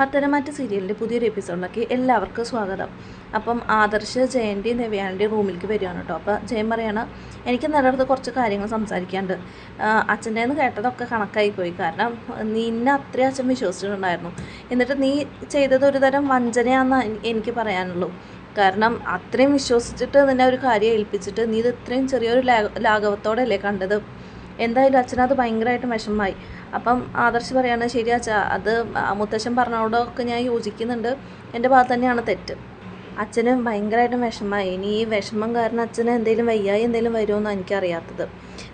പത്തനംമാറ്റ സീരിയലിന്റെ പുതിയൊരു എപ്പിസോഡിലേക്ക് എല്ലാവർക്കും സ്വാഗതം. അപ്പം ആദർശ് ജയന്റെ ദേവയാന്റെയും റൂമിലേക്ക് വരികയാണ് കേട്ടോ. അപ്പോൾ ജയൻ പറയാണ് എനിക്ക് നിലടുത്ത് കുറച്ച് കാര്യങ്ങൾ സംസാരിക്കാണ്ട് അച്ഛന്റെ നിന്ന് കേട്ടതൊക്കെ കണക്കായി പോയി. കാരണം നിന്നെ അത്രയും അച്ഛൻ വിശ്വസിച്ചിട്ടുണ്ടായിരുന്നു. എന്നിട്ട് നീ ചെയ്തത് ഒരു തരം വഞ്ചനയാണെന്ന് എനിക്ക് പറയാനുള്ളൂ. കാരണം അത്രയും വിശ്വസിച്ചിട്ട് നിന്നെ ഒരു കാര്യം ഏൽപ്പിച്ചിട്ട് നീ ഇത് ഇത്രയും ചെറിയൊരു ലാഘവത്തോടെയല്ലേ കണ്ടത്? എന്തായാലും അച്ഛനത് ഭയങ്കരമായിട്ട് വിഷമമായി. അപ്പം ആദർശ് പറയാണ് ശരി അച്ഛാ അത് മുത്തശ്ശൻ പറഞ്ഞോടൊക്കെ ഞാൻ യോജിക്കുന്നുണ്ട്. എന്റെ ഭാഗത്ത് തന്നെയാണ് തെറ്റ്. അച്ഛന് ഭയങ്കരമായിട്ടും വിഷമമായി. ഇനി ഈ വിഷമം കാരണം അച്ഛന് എന്തെങ്കിലും വയ്യായി എന്തെങ്കിലും വരുമെന്ന് എനിക്കറിയാത്തത്.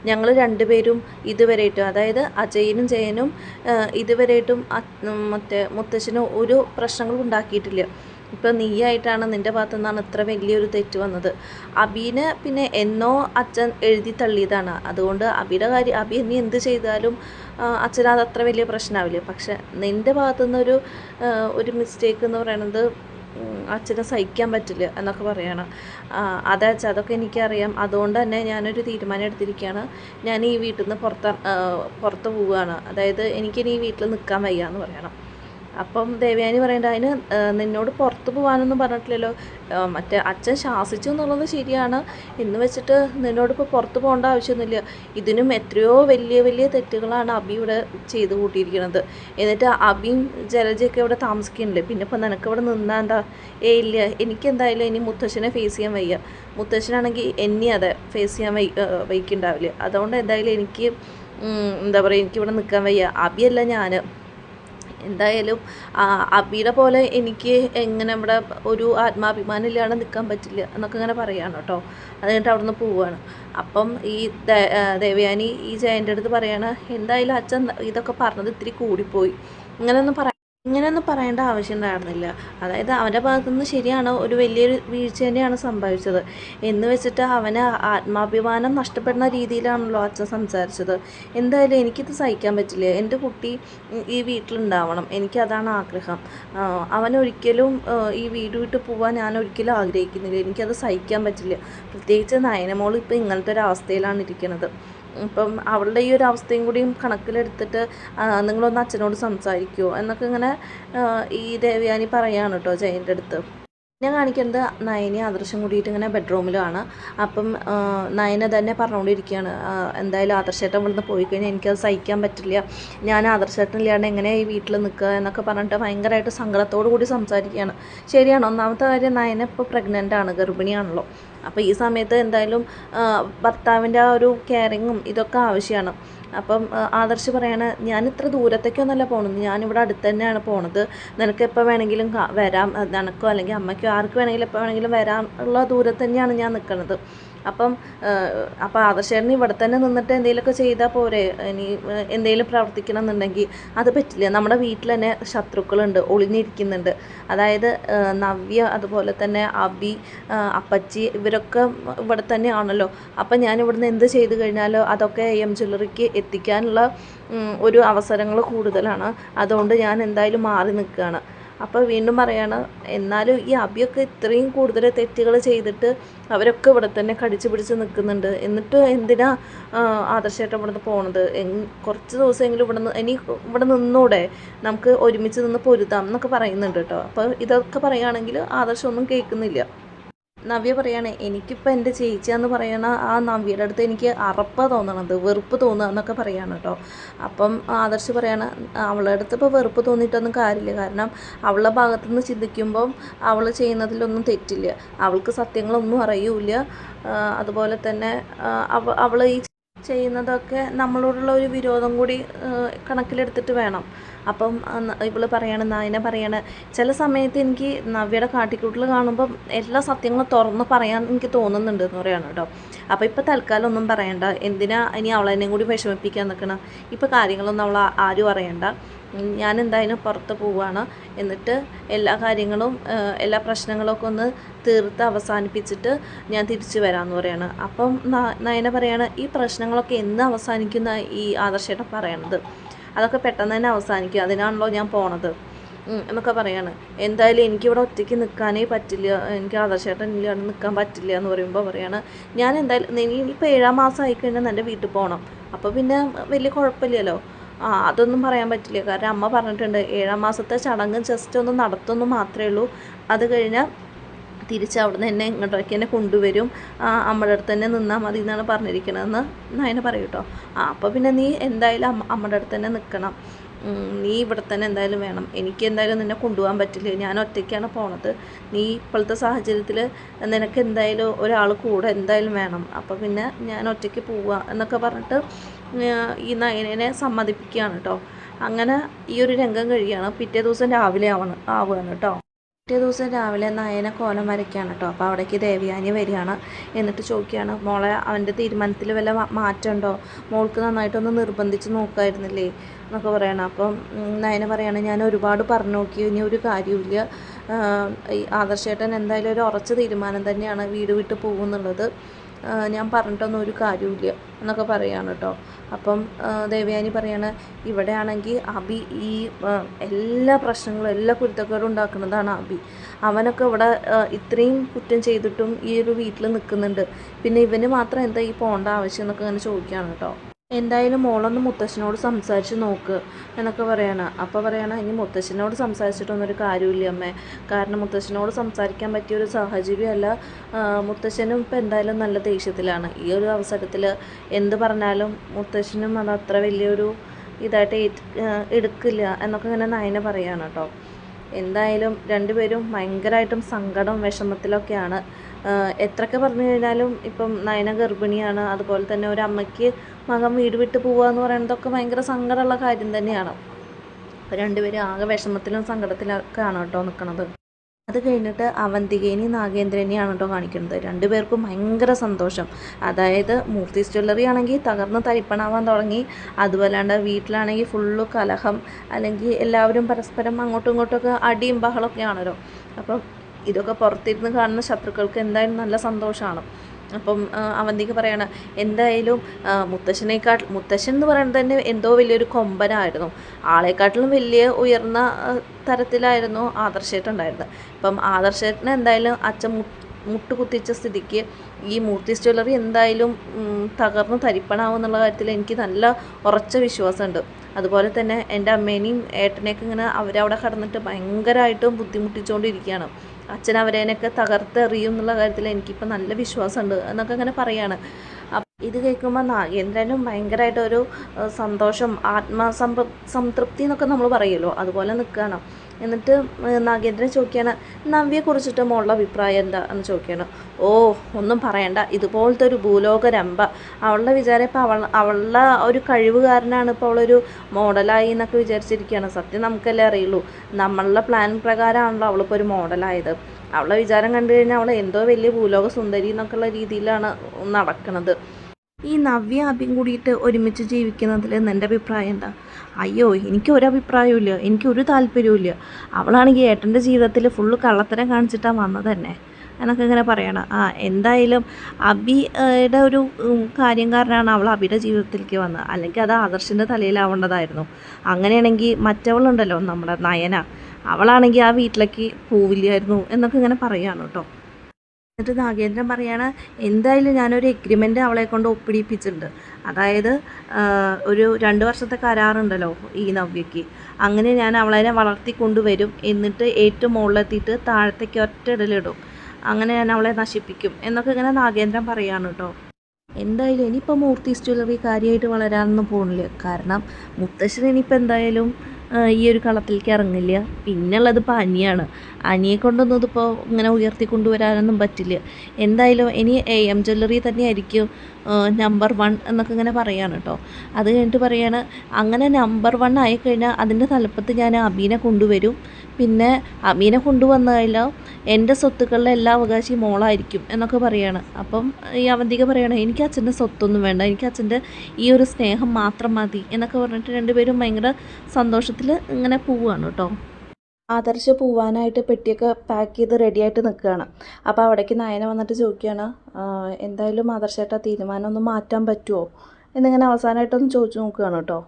ഞങ്ങൾ രണ്ടുപേരും ഇതുവരെയായിട്ടും അതായത് അജയനും ജയനും ഇതുവരെയായിട്ടും മറ്റേ മുത്തശ്ശന് ഒരു പ്രശ്നങ്ങളും ഉണ്ടാക്കിയിട്ടില്ല. ഇപ്പം നീയായിട്ടാണ് നിന്റെ ഭാഗത്തു നിന്നാണ് ഇത്ര വലിയൊരു തെറ്റ് വന്നത്. അബീനെ പിന്നെ എന്നോ അച്ഛൻ എഴുതി തള്ളിയതാണ്. അതുകൊണ്ട് അബിയുടെ കാര്യം അബി ഇനി എന്ത് ചെയ്താലും അച്ഛന് അത് അത്ര വലിയ പ്രശ്നമാവില്ല പക്ഷെ നിന്റെ ഭാഗത്തു നിന്നൊരു ഒരു മിസ്റ്റേക്ക് എന്ന് പറയുന്നത് അച്ഛനെ സഹിക്കാൻ പറ്റില്ല എന്നൊക്കെ പറയണം. അതെ അച്ഛ അതൊക്കെ എനിക്കറിയാം. അതുകൊണ്ട് തന്നെ ഞാനൊരു തീരുമാനം എടുത്തിരിക്കുകയാണ്. ഞാൻ ഈ വീട്ടിൽ നിന്ന് പുറത്ത് പുറത്ത് പോവുകയാണ്. അതായത് എനിക്കിനി ഈ വീട്ടിൽ നിൽക്കാൻ വയ്യ എന്ന് പറയണം. അപ്പം ദേവയാനി പറയേണ്ട അതിന് നിന്നോട് പുറത്ത് പോകാനൊന്നും പറഞ്ഞിട്ടില്ലല്ലോ. മറ്റേ അച്ഛൻ ശാസിച്ചു എന്നുള്ളത് ശരിയാണ്. എന്ന് വെച്ചിട്ട് നിന്നോട് ഇപ്പോൾ പുറത്ത് പോകേണ്ട ആവശ്യമൊന്നുമില്ല. ഇതിനും എത്രയോ വലിയ വലിയ തെറ്റുകളാണ് അബി ഇവിടെ ചെയ്തു കൂട്ടിയിരിക്കുന്നത്. എന്നിട്ട് അബിയും ജലജയൊക്കെ ഇവിടെ താമസിക്കുന്നില്ലേ? പിന്നെ ഇപ്പം നിനക്ക് ഇവിടെ നിന്നാ എന്താ? ഏ ഇല്ല. എനിക്കെന്തായാലും ഇനി മുത്തശ്ശനെ ഫേസ് ചെയ്യാൻ വയ്യ. മുത്തശ്ശനാണെങ്കിൽ എന്നെ അതെ ഫേസ് ചെയ്യാൻ വൈ വയ്ക്കുണ്ടാവില്ല? അതുകൊണ്ട് എന്തായാലും എനിക്ക് എന്താ പറയുക എനിക്കിവിടെ നിൽക്കാൻ വയ്യ. അബിയല്ല ഞാൻ എന്തായാലും അബിയുടെ പോലെ എനിക്ക് എങ്ങനെ ഇവിടെ ഒരു ആത്മാഭിമാനം ഇല്ലാതെ നിൽക്കാൻ പറ്റില്ല എന്നൊക്കെ ഇങ്ങനെ പറയുകയാണ് കേട്ടോ. അത് കഴിഞ്ഞിട്ട് നിന്ന് പോവുകയാണ് അപ്പം ഈ ദേവയാനി ഈ ജയന്റെ അടുത്ത് പറയാണ് എന്തായാലും അച്ഛൻ ഇതൊക്കെ പറഞ്ഞത് ഇത്തിരി കൂടിപ്പോയി. ഇങ്ങനെയൊന്നും പറ ഇങ്ങനെയൊന്നും പറയേണ്ട ആവശ്യം ഉണ്ടായിരുന്നില്ല അതായത് അവന്റെ ഭാഗത്തുനിന്ന് ശരിയാണ് ഒരു വലിയൊരു വീഴ്ച തന്നെയാണ് സംഭവിച്ചത്. എന്ന് വെച്ചിട്ട് അവന് ആത്മാഭിമാനം നഷ്ടപ്പെടുന്ന രീതിയിലാണല്ലോ അച്ഛൻ സംസാരിച്ചത്. എന്തായാലും എനിക്കിത് സഹിക്കാൻ പറ്റില്ല. എന്റെ കുട്ടി ഈ വീട്ടിലുണ്ടാവണം. എനിക്കതാണ് ആഗ്രഹം. അവനൊരിക്കലും ഈ വീട് വിട്ട് പോകാൻ ഞാൻ ഒരിക്കലും ആഗ്രഹിക്കുന്നില്ല. എനിക്കത് സഹിക്കാൻ പറ്റില്ല. പ്രത്യേകിച്ച് നയനമോൾ ഇപ്പോൾ ഇങ്ങനത്തെ ഒരു അവസ്ഥയിലാണ് ഇരിക്കുന്നത്. ഇപ്പം അവളുടെ ഈ ഒരു അവസ്ഥയും കൂടിയും കണക്കിലെടുത്തിട്ട് നിങ്ങളൊന്ന് അച്ഛനോട് സംസാരിക്കുമോ എന്നൊക്കെ ഇങ്ങനെ ഈ ദേവയാനി പറയാണ് കേട്ടോ ജയന്റെ അടുത്ത് ഞാൻ കാണിക്കുന്നത് നയനെ ആദർശം കൂടിയിട്ട് ഇങ്ങനെ ബെഡ്റൂമിലാണ്. അപ്പം നയന തന്നെ പറഞ്ഞുകൊണ്ടിരിക്കുകയാണ് എന്തായാലും ആദർശേട്ടൻ ഇവിടുന്ന് പോയി കഴിഞ്ഞാൽ എനിക്കത് സഹിക്കാൻ പറ്റില്ല. ഞാൻ ആദർശേട്ടൻ ഇല്ലാണ്ട് എങ്ങനെ ഈ വീട്ടിൽ നിൽക്കുക എന്നൊക്കെ പറഞ്ഞിട്ട് ഭയങ്കരമായിട്ട് സങ്കടത്തോടു കൂടി സംസാരിക്കുകയാണ്. ശരിയാണ് ഒന്നാമത്തെ കാര്യം നയന ഇപ്പോൾ പ്രഗ്നന്റ് ആണ് ഗർഭിണിയാണല്ലോ. അപ്പോൾ ഈ സമയത്ത് എന്തായാലും ഭർത്താവിന്റെ ആ ഒരു കെയറിങ്ങും ഇതൊക്കെ ആവശ്യമാണ് അപ്പം ആദർശ് പറയാണ് ഞാൻ ഇത്ര ദൂരത്തേക്കൊന്നുമല്ല പോണത്. ഞാനിവിടെ അടുത്ത് തന്നെയാണ് പോണത്. നിനക്ക് എപ്പോൾ വേണമെങ്കിലും വരാം. നിനക്കോ അല്ലെങ്കിൽ അമ്മയ്ക്കോ ആർക്ക് വേണമെങ്കിലും എപ്പോൾ വേണമെങ്കിലും വരാനുള്ള ദൂരത്ത് തന്നെയാണ് ഞാൻ നിൽക്കുന്നത് അപ്പം അപ്പോൾ ആദർശേട്ടൻ ഇവിടെ തന്നെ നിന്നിട്ട് എന്തെങ്കിലുമൊക്കെ ചെയ്താൽ പോരെ? ഇനി എന്തെങ്കിലും പ്രവർത്തിക്കണം എന്നുണ്ടെങ്കിൽ അത് പറ്റില്ല. നമ്മുടെ വീട്ടിൽ തന്നെ ശത്രുക്കളുണ്ട് ഒളിഞ്ഞിരിക്കുന്നുണ്ട്. അതായത് നവ്യ അതുപോലെ തന്നെ അബി അപ്പച്ചി ഇവരൊക്കെ ഇവിടെ തന്നെയാണല്ലോ. അപ്പം ഞാൻ ഇവിടുന്ന് എന്ത് ചെയ്തു കഴിഞ്ഞാലോ അതൊക്കെ എം ജ്വല്ലറിക്ക് എത്തിക്കാനുള്ള ഒരു അവസരങ്ങൾ കൂടുതലാണ്. അതുകൊണ്ട് ഞാൻ എന്തായാലും മാറി നിൽക്കുകയാണ്. അപ്പോൾ വീണ്ടും പറയുകയാണ് എന്നാലും ഈ അബിയൊക്കെ ഇത്രയും കൂടുതൽ തെറ്റുകൾ ചെയ്തിട്ട് അവരൊക്കെ ഇവിടെ തന്നെ കടിച്ചു പിടിച്ച് നിൽക്കുന്നുണ്ട്. എന്നിട്ട് എന്തിനാ ആദർശമായിട്ട് ഇവിടുന്ന് പോണത്? കുറച്ച് ദിവസമെങ്കിലും ഇവിടെ നിന്ന് ഇനി ഇവിടെ നിന്നൂടെ? നമുക്ക് ഒരുമിച്ച് നിന്ന് പൊരുതാം എന്നൊക്കെ പറയുന്നുണ്ട് കേട്ടോ. അപ്പോൾ ഇതൊക്കെ പറയുകയാണെങ്കിൽ ആദർശമൊന്നും കേൾക്കുന്നില്ല. നവ്യ പറയാണ് എനിക്കിപ്പോൾ എന്റെ ചേച്ചിയാന്ന് പറയണ ആ നവ്യയുടെ അടുത്ത് എനിക്ക് അറപ്പ തോന്നണത് വെറുപ്പ് തോന്നുക എന്നൊക്കെ പറയാണ് കേട്ടോ. അപ്പം ആദർശ് പറയാണ് അവളുടെ അടുത്ത് ഇപ്പോൾ വെറുപ്പ് തോന്നിയിട്ടൊന്നും കാര്യമില്ല. കാരണം അവളുടെ ഭാഗത്തു നിന്ന് ചിന്തിക്കുമ്പം അവൾ ചെയ്യുന്നതിലൊന്നും തെറ്റില്ല. അവൾക്ക് സത്യങ്ങളൊന്നും അറിയൂല അതുപോലെ തന്നെ അവൾ ഈ ചെയ്യുന്നതൊക്കെ നമ്മളോടുള്ള ഒരു വിരോധം കൂടി കണക്കിലെടുത്തിട്ട് വേണം. അപ്പം ഇവൾ പറയാണ് നായന പറയാണ് ചില സമയത്ത് എനിക്ക് നവ്യയുടെ കാട്ടിക്കൂട്ടിൽ കാണുമ്പം എല്ലാ സത്യങ്ങളും തുറന്ന് പറയാൻ എനിക്ക് തോന്നുന്നുണ്ട് എന്ന് പറയാണ് കേട്ടോ. അപ്പോൾ ഇപ്പോൾ തൽക്കാലം ഒന്നും പറയണ്ട. എന്തിനാ ഇനി അവളെന്നെയും കൂടി വിഷമിപ്പിക്കാൻ നിൽക്കണം ഇപ്പോൾ കാര്യങ്ങളൊന്നും അവൾ ആരും അറിയണ്ട. ഞാൻ എന്തായാലും പുറത്ത് പോവുകയാണ് എന്നിട്ട് എല്ലാ കാര്യങ്ങളും എല്ലാ പ്രശ്നങ്ങളൊക്കെ ഒന്ന് തീർത്ത് അവസാനിപ്പിച്ചിട്ട് ഞാൻ തിരിച്ചു വരാമെന്ന് പറയാണ്. അപ്പം നയന പറയാണ് ഈ പ്രശ്നങ്ങളൊക്കെ എന്ന് അവസാനിക്കുന്ന ഈ ആദർശേട്ടൻ പറയണത്. അതൊക്കെ പെട്ടെന്ന് തന്നെ അവസാനിക്കും. അതിനാണല്ലോ ഞാൻ പോണത്. എന്നൊക്കെ പറയാണ്. എന്തായാലും എനിക്കിവിടെ ഒറ്റയ്ക്ക് നിൽക്കാനേ പറ്റില്ല. എനിക്ക് ആദർശേട്ടൻ ഇല്ലാണ്ട് നിൽക്കാൻ പറ്റില്ല എന്ന് പറയുമ്പോൾ പറയാണ്. ഞാൻ എന്തായാലും ഇനിയിപ്പോൾ ഏഴാം മാസം ആയിക്കഴിഞ്ഞാൽ എന്റെ വീട്ടിൽ പോകണം അപ്പോൾ പിന്നെ വലിയ കുഴപ്പമില്ലല്ലോ. ആ അതൊന്നും പറയാൻ പറ്റില്ല. കാരണം അമ്മ പറഞ്ഞിട്ടുണ്ട് ഏഴാം മാസത്തെ ചടങ്ങ് ജസ്റ്റ് ഒന്ന് നടത്തുന്നു മാത്രമേ ഉള്ളൂ. അത് കഴിഞ്ഞാൽ തിരിച്ച് അവിടുന്ന് എന്നെ ഇങ്ങോട്ടേക്ക് എന്നെ കൊണ്ടുവരും. അമ്മയുടെ അടുത്ത് തന്നെ നിന്നാൽ മതി എന്നാണ് പറഞ്ഞിരിക്കണതെന്ന് നയന പറയും കേട്ടോ. ആ അപ്പോൾ പിന്നെ നീ എന്തായാലും അമ്മ അമ്മയുടെ അടുത്ത് തന്നെ നിൽക്കണം നീ ഇവിടെ തന്നെ എന്തായാലും വേണം. എനിക്ക് എന്തായാലും നിന്നെ കൊണ്ടുപോകാൻ പറ്റില്ല. ഞാൻ ഒറ്റയ്ക്കാണ് പോണത്. നീ ഇപ്പോഴത്തെ സാഹചര്യത്തിൽ നിനക്ക് എന്തായാലും ഒരാൾ കൂടെ എന്തായാലും വേണം. അപ്പോൾ പിന്നെ ഞാൻ ഒറ്റയ്ക്ക് പോവുക എന്നൊക്കെ പറഞ്ഞിട്ട് ഈ നയനെ സമ്മതിപ്പിക്കുകയാണ് കേട്ടോ അങ്ങനെ ഈ ഒരു രംഗം കഴിയുകയാണ് പിറ്റേ ദിവസം രാവിലെ ആവണം ആവുകയാണ് കേട്ടോ പിറ്റേ ദിവസം രാവിലെ നയന കോലം വരയ്ക്കുകയാണ് കേട്ടോ അപ്പോൾ അവിടേക്ക് ദേവയാനി വരികയാണ്. എന്നിട്ട് ചോദിക്കുകയാണ് മോളെ അവന്റെ തീരുമാനത്തിൽ വല്ല മാറ്റമുണ്ടോ? മോൾക്ക് നന്നായിട്ടൊന്ന് നിർബന്ധിച്ച് നോക്കായിരുന്നില്ലേ? എന്നൊക്കെ പറയണം. അപ്പം നയന പറയാണ് ഞാൻ ഒരുപാട് പറഞ്ഞു നോക്കി ഇനി ഒരു കാര്യമില്ല ആദർശേട്ടൻ എന്തായാലും ഒരു ഉറച്ച തീരുമാനം തന്നെയാണ് വീട് വിട്ട് പോകുന്നുള്ളത്. ഞാൻ പറഞ്ഞിട്ടൊന്നും ഒരു കാര്യമില്ല എന്നൊക്കെ പറയാണ് കേട്ടോ അപ്പം ദേവയാനി പറയാണ് ഇവിടെ ആണെങ്കിൽ അബി ഈ എല്ലാ പ്രശ്നങ്ങളും എല്ലാ കുരുത്തക്കേടും ഉണ്ടാക്കുന്നതാണ് അബി. അവനൊക്കെ ഇവിടെ ഇത്രയും കുറ്റം ചെയ്തിട്ടും ഈ ഒരു വീട്ടിൽ നിൽക്കുന്നുണ്ട്. പിന്നെ ഇവന് മാത്രം എന്താ ഈ പോകേണ്ട ആവശ്യം എന്നൊക്കെ അങ്ങനെ ചോദിക്കുകയാണ് കേട്ടോ എന്തായാലും മോളൊന്ന് മുത്തശ്ശനോട് സംസാരിച്ച് നോക്ക് എന്നൊക്കെ പറയാണ്. അപ്പോൾ പറയണ ഇനി മുത്തശ്ശനോട് സംസാരിച്ചിട്ടൊന്നും ഒരു കാര്യമില്ല അമ്മേ. കാരണം മുത്തശ്ശനോട് സംസാരിക്കാൻ പറ്റിയ ഒരു സാഹചര്യമല്ല. മുത്തശ്ശനും ഇപ്പം എന്തായാലും നല്ല ദേഷ്യത്തിലാണ്. ഈ ഒരു അവസരത്തിൽ എന്ത് പറഞ്ഞാലും മുത്തശ്ശനും അത് അത്ര വലിയൊരു ഇതായിട്ട് എടുക്കില്ല എന്നൊക്കെ ഇങ്ങനെ നയന പറയാണ് കേട്ടോ എന്തായാലും രണ്ടുപേരും ഭയങ്കരമായിട്ടും സങ്കടം വിഷമത്തിലൊക്കെയാണ്. എത്രയൊക്കെ പറഞ്ഞു കഴിഞ്ഞാലും ഇപ്പം നയന ഗർഭിണിയാണ്. അതുപോലെ തന്നെ ഒരു അമ്മയ്ക്ക് മകൻ വീട് വിട്ട് പോവുക എന്ന് പറയുന്നതൊക്കെ ഭയങ്കര സങ്കടമുള്ള കാര്യം തന്നെയാണ്. അപ്പോൾ രണ്ടുപേരും ആകെ വിഷമത്തിലും സങ്കടത്തിലൊക്കെയാണ് കേട്ടോ നിൽക്കുന്നത് അത് കഴിഞ്ഞിട്ട് അവന്തികേനി നാഗേന്ദ്രനെയാണ് കേട്ടോ കാണിക്കുന്നത്. രണ്ടുപേർക്കും ഭയങ്കര സന്തോഷം. അതായത് മൂർത്തി ജ്വല്ലറി ആണെങ്കിൽ തകർന്ന് തരിപ്പണാവാൻ തുടങ്ങി. അതുപോലാണ്ട് വീട്ടിലാണെങ്കിൽ ഫുള്ള് കലഹം. അല്ലെങ്കിൽ എല്ലാവരും പരസ്പരം അങ്ങോട്ടും ഇങ്ങോട്ടും ഒക്കെ അടിയും ബഹളമൊക്കെ ആണല്ലോ. അപ്പം ഇതൊക്കെ പുറത്തിരുന്ന് കാണുന്ന ശത്രുക്കൾക്ക് എന്തായാലും നല്ല സന്തോഷമാണ്. അപ്പം അവന്തിക്ക് അവന്തിക പറയാണ് എന്തായാലും മുത്തശ്ശനേക്കാൾ മുത്തശ്ശൻ എന്ന് പറയുന്നത് തന്നെ എന്തോ വലിയൊരു കൊമ്പനായിരുന്നു. ആളെക്കാട്ടിലും വലിയ ഉയർന്ന തരത്തിലായിരുന്നു ആദർശേട്ടുണ്ടായിരുന്നത് അപ്പം ആദർശേട്ടന് എന്തായാലും അച്ഛൻ മു മുട്ട് കുത്തിച്ച സ്ഥിതിക്ക് ഈ മൂർത്തീസ് ജ്വല്ലറി എന്തായാലും തകർന്ന് തരിപ്പണാവും എന്നുള്ള കാര്യത്തിൽ എനിക്ക് നല്ല ഉറച്ച വിശ്വാസമുണ്ട്. അതുപോലെ തന്നെ എന്റെ അമ്മേനെയും ഏട്ടനെയൊക്കെ ഇങ്ങനെ അവരവിടെ കടന്നിട്ട് ഭയങ്കരമായിട്ടും ബുദ്ധിമുട്ടിച്ചുകൊണ്ടിരിക്കുകയാണ്. അച്ഛൻ അവരേനൊക്കെ തകർത്തെറിയും എന്നുള്ള കാര്യത്തിൽ എനിക്കിപ്പോൾ നല്ല വിശ്വാസമുണ്ട് എന്നൊക്കെ അങ്ങനെ പറയാണ്. അപ്പം ഇത് കേൾക്കുമ്പോൾ നാഗേന്ദ്രനും ഭയങ്കരമായിട്ടൊരു സന്തോഷം ആത്മസംതൃ സംതൃപ്തി എന്നൊക്കെ നമ്മൾ പറയുമല്ലോ അതുപോലെ നിൽക്കുകയാണ് എന്നിട്ട് നാഗേന്ദ്രൻ ചോദിക്കുകയാണ് നവ്യെക്കുറിച്ചിട്ട് മോളുടെ അഭിപ്രായം എന്താ എന്ന് ചോദിക്കുകയാണ് ഓ ഒന്നും പറയണ്ട. ഇതുപോലത്തെ ഒരു ഭൂലോക രംഭ അവളുടെ വിചാരം ഇപ്പോൾ അവൾ അവളുടെ ഒരു കഴിവ് കാരനാണ് ഇപ്പോൾ അവളൊരു മോഡലായി എന്നൊക്കെ വിചാരിച്ചിരിക്കുകയാണ് സത്യം നമുക്കല്ലേ അറിയുള്ളൂ. നമ്മളുടെ പ്ലാൻ പ്രകാരമാണല്ലോ അവളിപ്പോൾ ഒരു മോഡലായത്. അവളെ വിചാരം കണ്ടു കഴിഞ്ഞാൽ അവൾ എന്തോ വലിയ ഭൂലോക സുന്ദരി എന്നൊക്കെയുള്ള രീതിയിലാണ് നടക്കുന്നത് ഈ നവ്യ ആദ്യം കൂടിയിട്ട് ഒരുമിച്ച് ജീവിക്കുന്നതിൽ എന്റെ അഭിപ്രായം എന്താ? അയ്യോ എനിക്ക് ഒരു അഭിപ്രായവും എനിക്ക് ഒരു ഇല്ല അവളാണെങ്കിൽ ഏട്ടന്റെ ജീവിതത്തിൽ ഫുള്ള് കള്ളത്തരം കാണിച്ചിട്ടാണ് വന്നത് തന്നെ. എന്നൊക്കെ ഇങ്ങനെ പറയണം. ആ എന്തായാലും അബിയുടെ ഒരു കാര്യം കാരണമാണ് അവൾ അബിയുടെ ജീവിതത്തിലേക്ക് വന്നത്. അല്ലെങ്കിൽ അത് ആദർശിന്റെ തലയിലാവേണ്ടതായിരുന്നു. അങ്ങനെയാണെങ്കിൽ മറ്റവളുണ്ടല്ലോ നമ്മുടെ നയന. അവളാണെങ്കിൽ ആ വീട്ടിലേക്ക് പോവില്ലായിരുന്നു എന്നൊക്കെ ഇങ്ങനെ പറയുകയാണ് കേട്ടോ. എന്നിട്ട് നാഗേന്ദ്രൻ പറയാണ് എന്തായാലും ഞാനൊരു എഗ്രിമെന്റ് അവളെ കൊണ്ട് ഒപ്പിടിപ്പിച്ചിട്ടുണ്ട്. അതായത് ഒരു രണ്ട് വർഷത്തെ കരാറുണ്ടല്ലോ ഈ നവ്യയ്ക്ക്. അങ്ങനെ ഞാൻ അവളെ വളർത്തി കൊണ്ടുവരും എന്നിട്ട് ഏറ്റവും മുകളിലെത്തിയിട്ട് താഴത്തേക്ക് ഒറ്റ ഇടലിടും. അങ്ങനെ ഞാൻ അവളെ നശിപ്പിക്കും. എന്നൊക്കെ ഇങ്ങനെ നാഗേന്ദ്രൻ പറയാണ് കേട്ടോ. എന്തായാലും ഇനിയിപ്പോൾ മൂർത്തി ജ്വല്ലറി കാര്യമായിട്ട് വളരാനൊന്നും പോകണില്ല കാരണം മുത്തശ്ശൻ ഇനിയിപ്പോൾ എന്തായാലും ഈ ഒരു കളത്തിലേക്ക് ഇറങ്ങില്ല. പിന്നുള്ളത് ഇപ്പോൾ അനിയാണ്. അനിയെ കൊണ്ടൊന്നും ഇതിപ്പോൾ ഇങ്ങനെ ഉയർത്തി കൊണ്ടുവരാനൊന്നും പറ്റില്ല. എന്തായാലും ഇനി എ എം ജ്വല്ലറി തന്നെയായിരിക്കും നമ്പർ വൺ എന്നൊക്കെ ഇങ്ങനെ പറയാണ് കേട്ടോ. അത് കഴിഞ്ഞിട്ട് പറയാണ് അങ്ങനെ നമ്പർ വൺ ആയി കഴിഞ്ഞാൽ അതിന്റെ തലപ്പത്ത് ഞാൻ അബീനെ കൊണ്ടുവരും. പിന്നെ അബീനെ കൊണ്ടുവന്നു കഴിഞ്ഞാൽ എന്റെ സ്വത്തുക്കളുടെ എല്ലാ അവകാശിയും മോളായിരിക്കും എന്നൊക്കെ പറയാണ്. അപ്പം ഈ അവന്തിക പറയാണ് എനിക്ക് അച്ഛന്റെ സ്വത്തൊന്നും വേണ്ട. എനിക്ക് അച്ഛന്റെ ഈ ഒരു സ്നേഹം മാത്രം മതി എന്നൊക്കെ പറഞ്ഞിട്ട് രണ്ടുപേരും ഭയങ്കര സന്തോഷത്തിൽ ഇങ്ങനെ പോവുകയാണ് കേട്ടോ. ആദർശ പോവാനായിട്ട് പെട്ടിയൊക്കെ പാക്ക് ചെയ്ത് റെഡിയായിട്ട് നിൽക്കുകയാണ് അപ്പോൾ അവിടേക്ക് നയന വന്നിട്ട് ചോദിക്കുകയാണ് "ആ, എന്തായാലും ആദർശേട്ടാ തീരുമാനം ഒന്ന് മാറ്റാൻ പറ്റുമോ എന്നിങ്ങനെ അവസാനമായിട്ടൊന്ന് ചോദിച്ചു നോക്കുകയാണ് കേട്ടോ.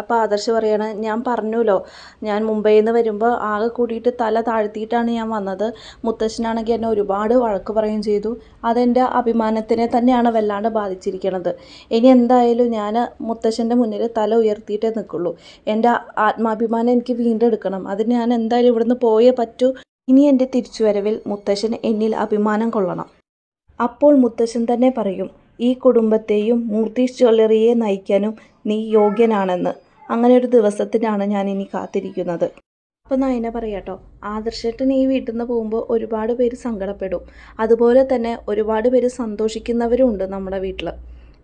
അപ്പോൾ ആദർശ് പറയുകയാണ് ഞാൻ പറഞ്ഞല്ലോ. ഞാൻ മുംബൈയിൽ നിന്ന് വരുമ്പോൾ ആകെ കൂടിയിട്ട് തല താഴ്ത്തിയിട്ടാണ് ഞാൻ വന്നത്. മുത്തശ്ശനാണെങ്കിൽ എന്നെ ഒരുപാട് വഴക്ക് പറയുകയും ചെയ്തു. അതെന്റെ അഭിമാനത്തിനെ തന്നെയാണ് വല്ലാണ്ട് ബാധിച്ചിരിക്കുന്നത് ഇനി എന്തായാലും ഞാൻ മുത്തശ്ശന്റെ മുന്നിൽ തല ഉയർത്തിയിട്ടേ നിൽക്കുള്ളൂ. എന്റെ ആത്മാഭിമാനം എനിക്ക് വീണ്ടെടുക്കണം. അതിന് ഞാൻ എന്തായാലും ഇവിടുന്ന് പോയേ പറ്റൂ. ഇനി എന്റെ തിരിച്ചുവരവിൽ മുത്തശ്ശൻ എന്നിൽ അഭിമാനം കൊള്ളണം. അപ്പോൾ മുത്തശ്ശൻ തന്നെ പറയും ഈ കുടുംബത്തെയും മൂർത്തീസ് ജ്വല്ലറിയെ നയിക്കാനും നീ യോഗ്യനാണെന്ന്. അങ്ങനെ ഒരു ദിവസത്തിനാണ് ഞാൻ ഇനി കാത്തിരിക്കുന്നത്. അപ്പോൾ നയന പറയാട്ടോ. ആദർശേട്ടൻ ഈ വീട്ടിൽ നിന്ന് പോകുമ്പോൾ ഒരുപാട് പേര് സങ്കടപ്പെടും. അതുപോലെ തന്നെ ഒരുപാട് പേര് സന്തോഷിക്കുന്നവരും ഉണ്ട് നമ്മുടെ വീട്ടിൽ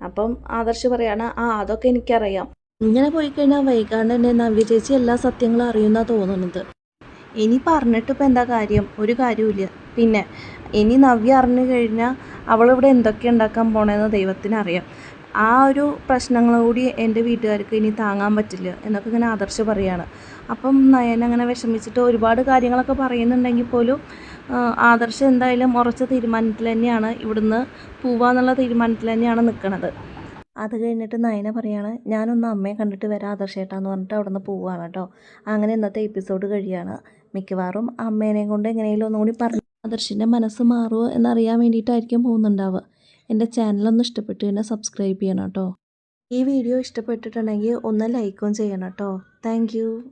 അപ്പം ആദർശ് പറയാണ് ആ അതൊക്കെ എനിക്കറിയാം. ഇങ്ങനെ പോയി കഴിഞ്ഞാൽ വൈകാണ്ട് തന്നെ നവ്യ ചേച്ചി എല്ലാ സത്യങ്ങളും അറിയുന്ന തോന്നുന്നത്. ഇനി പറഞ്ഞിട്ടിപ്പോൾ എന്താ കാര്യം? ഒരു കാര്യമില്ല പിന്നെ ഇനി നവ്യ അറിഞ്ഞു കഴിഞ്ഞാൽ അവളിവിടെ എന്തൊക്കെ ഉണ്ടാക്കാൻ പോണേന്ന് ദൈവത്തിന് അറിയാം ആ ഒരു പ്രശ്നങ്ങൾ കൂടി എന്റെ വീട്ടുകാർക്ക് ഇനി താങ്ങാൻ പറ്റില്ല എന്നൊക്കെ ഇങ്ങനെ ആദർശ് പറയാണ്. അപ്പം നയൻ അങ്ങനെ വിഷമിച്ചിട്ട് ഒരുപാട് കാര്യങ്ങളൊക്കെ പറയുന്നുണ്ടെങ്കിൽ പോലും ആദർശ് എന്തായാലും ഉറച്ച തീരുമാനത്തിൽ തന്നെയാണ് ഇവിടുന്ന് പോവാന്നുള്ള തീരുമാനത്തിൽ തന്നെയാണ് നിൽക്കുന്നത് അത് കഴിഞ്ഞിട്ട് നയന പറയാണ് ഞാനൊന്ന് അമ്മയെ കണ്ടിട്ട് വരാം ആദർശേട്ടാന്ന് പറഞ്ഞിട്ട് അവിടെ നിന്ന് പോവുകയാണ് കേട്ടോ. അങ്ങനെ ഇന്നത്തെ എപ്പിസോഡ് കഴിയാണ്. മിക്കവാറും അമ്മേനെയും കൊണ്ട് എങ്ങനെയെങ്കിലും ഒന്നുകൂടി പറഞ്ഞു ആദർശിന്റെ മനസ്സ് മാറുമോ എന്നറിയാൻ വേണ്ടിയിട്ടായിരിക്കും പോകുന്നുണ്ടാവുക. എന്റെ ചാനലൊന്ന് ഇഷ്ടപ്പെട്ടു കഴിഞ്ഞാൽ സബ്സ്ക്രൈബ് ചെയ്യണം കേട്ടോ. ഈ വീഡിയോ ഇഷ്ടപ്പെട്ടിട്ടുണ്ടെങ്കിൽ ഒന്ന് ലൈക്കും ചെയ്യണം കേട്ടോ. താങ്ക്